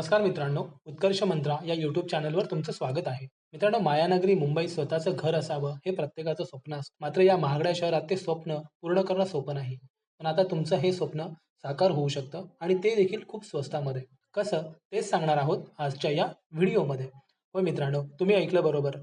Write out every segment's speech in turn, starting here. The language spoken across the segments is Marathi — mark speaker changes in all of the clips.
Speaker 1: नमस्कार मित्रांनो उत्कर्ष मंत्रा या यूट्यूब चॅनलवर तुमचं स्वागत आहे. मित्रांनो मायानगरी मुंबईत स्वतःचं घर असावं हे प्रत्येकाचं स्वप्न असतं. मात्र या महागड्या शहरात ते स्वप्न पूर्ण करणं सोपं नाही. पण आता तुमचं हे स्वप्न साकार होऊ शकतं आणि ते देखील खूप स्वस्तामध्ये. कसं? तेच सांगणार आहोत आजच्या या व्हिडिओमध्ये. व मित्रांनो तुम्ही ऐकलं बरोबर.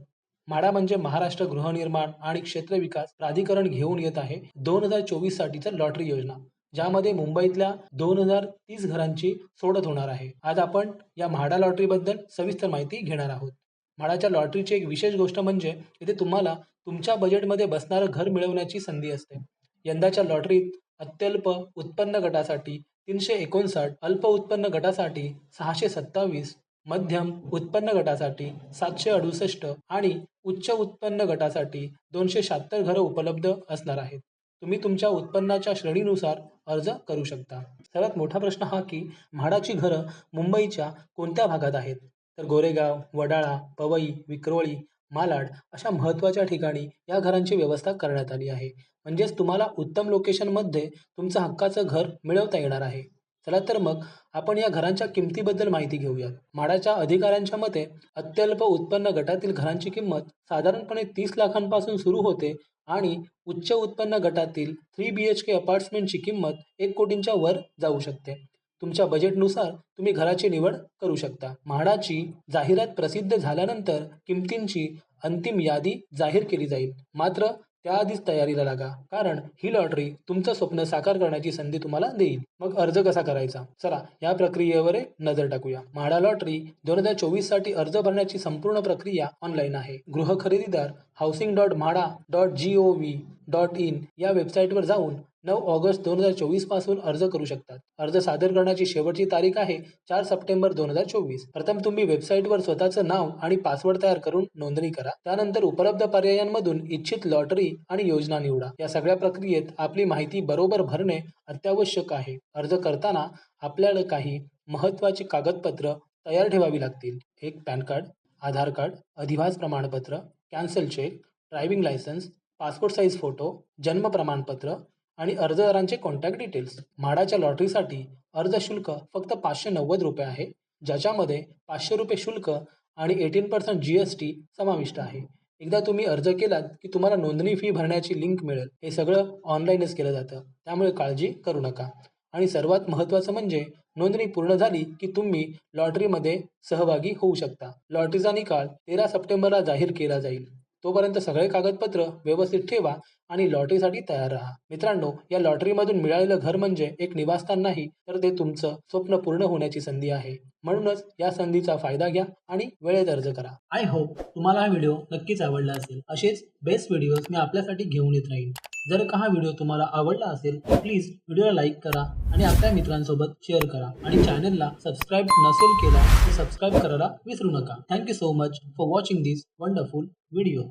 Speaker 1: म्हाडा म्हणजे महाराष्ट्र गृहनिर्माण आणि क्षेत्र विकास प्राधिकरण घेऊन येत आहे दोन हजार चोवीस साठीचं लॉटरी योजना. ज्यामध्ये मुंबईतल्या दोन हजार तीस घरांची सोडत होणार आहे. आज आपण या म्हाडा लॉटरीबद्दल सविस्तर माहिती घेणार आहोत. म्हाडाच्या लॉटरीची एक विशेष गोष्ट म्हणजे इथे तुम्हाला तुमच्या बजेटमध्ये बसणारं घर मिळवण्याची संधी असते. यंदाच्या लॉटरीत अत्यल्प उत्पन्न गटासाठी तीनशे एकोणसाठ अल्प उत्पन्न गटासाठी सहाशे सत्तावीस मध्यम उत्पन्न गटासाठी सातशे अडुसष्ट आणि उच्च उत्पन्न गटासाठी दोनशे शहात्तर घरं उपलब्ध असणार आहेत. तुम्ही तुमच्या उत्पन्नाच्या श्रेणीनुसार अर्ज करू शकता. सर्वात मोठा प्रश्न हा की म्हाडाची घरं मुंबईच्या कोणत्या भागात आहेत? तर गोरेगाव वडाळा पवई विक्रोळी मालाड अशा महत्त्वाच्या ठिकाणी या घरांची व्यवस्था करण्यात आली आहे. म्हणजेच तुम्हाला उत्तम लोकेशनमध्ये तुमचं हक्काचं घर मिळवता येणार आहे. चला तर मग आपण या घरांच्या किमतीबद्दल माहिती घेऊयात. म्हाडाच्या अधिकाऱ्यांच्या मते अत्यल्प उत्पन्न गटातील घरांची किंमत साधारणपणे तीस लाखांपासून सुरू होते आणि उच्च उत्पन्न गटातील थ्री बी एच के अपार्टमेंटची किंमत एक कोटींच्या वर जाऊ शकते. तुमच्या बजेटनुसार तुम्ही घराची निवड करू शकता. म्हाडाची जाहिरात प्रसिद्ध झाल्यानंतर किमतींची अंतिम यादी जाहीर केली जाईल. मात्र त्याआधीच तयारीला लागा कारण ही लॉटरी तुमचं स्वप्न साकार करण्याची संधी तुम्हाला देईल. मग अर्ज कसा करायचा? चला या प्रक्रियेवर एक नजर टाकूया. म्हाडा लॉटरी दोन हजार चोवीससाठी अर्ज भरण्याची संपूर्ण प्रक्रिया ऑनलाईन आहे. गृह खरेदीदार housing dot MHADA dot G O V dot in या वेबसाईटवर जाऊन नऊ ऑगस्ट दोन हजार चोवीसपासून अर्ज करू शकतात. अर्ज सादर करण्याची शेवटची तारीख आहे चार सप्टेंबर दोन हजार चोवीस. प्रथम तुम्ही वेबसाईटवर स्वतःचं नाव आणि पासवर्ड तयार करून नोंदणी करा. त्यानंतर उपलब्ध पर्यायांमधून इच्छित लॉटरी आणि योजना निवडा. या सगळ्या प्रक्रियेत आपली माहिती बरोबर भरणे अत्यावश्यक आहे. अर्ज करताना आपल्याला काही महत्त्वाची कागदपत्र तयार ठेवावी लागतील. एक पॅन कार्ड आधार कार्ड अधिवास प्रमाणपत्र cancel cheque driving licence passport size photo जन्म प्रमाणपत्र आणि अर्जदारांचे कॉन्टॅक्ट डिटेल्स म्हाडाच्या लॉटरीसाठी अर्ज शुल्क फक्त पाचशे नव्वद रुपये आहे ज्याच्यामध्ये पाचशे रुपये शुल्क आणि eighteen percent G S T समाविष्ट आहे. एकदा तुम्ही अर्ज केलात की तुम्हाला नोंदणी फी भरण्याची लिंक मिळेल. हे सगळं ऑनलाईनच केलं जातं. त्यामुळे काळजी करू नका. आणि सर्वात महत्त्वाचं म्हणजे नोंदणी पूर्ण झाली की तुम्ही लॉटरीमध्ये सहभागी होऊ शकता. लॉटरीचा निकाल तेरा सप्टेंबरला जाहीर केला जाईल. तोपर्यंत सगळे कागदपत्र व्यवस्थित ठेवा. आणि लॉटरीसाठी तयार राहा. मित्रांनो या लॉटरीमधून मिळालेलं घर म्हणजे एक निवासस्थान नाही तर ते तुमचं स्वप्न पूर्ण होण्याची संधी आहे. म्हणूनच या संधीचा फायदा घ्या आणि वेळेत अर्ज करा. आय होप तुम्हाला हा व्हिडिओ नक्कीच आवडला असेल. असेच बेस्ट व्हिडिओज मी आपल्यासाठी घेऊन येत राहीन. जर का हा व्हिडिओ तुम्हाला आवडला असेल तर प्लीज व्हिडिओला लाईक करा आणि आपल्या मित्रांसोबत शेअर करा. आणि चॅनलला सबस्क्राईब नसेल केला तर सबस्क्राईब करायला विसरू नका. Thank you so much for watching this wonderful video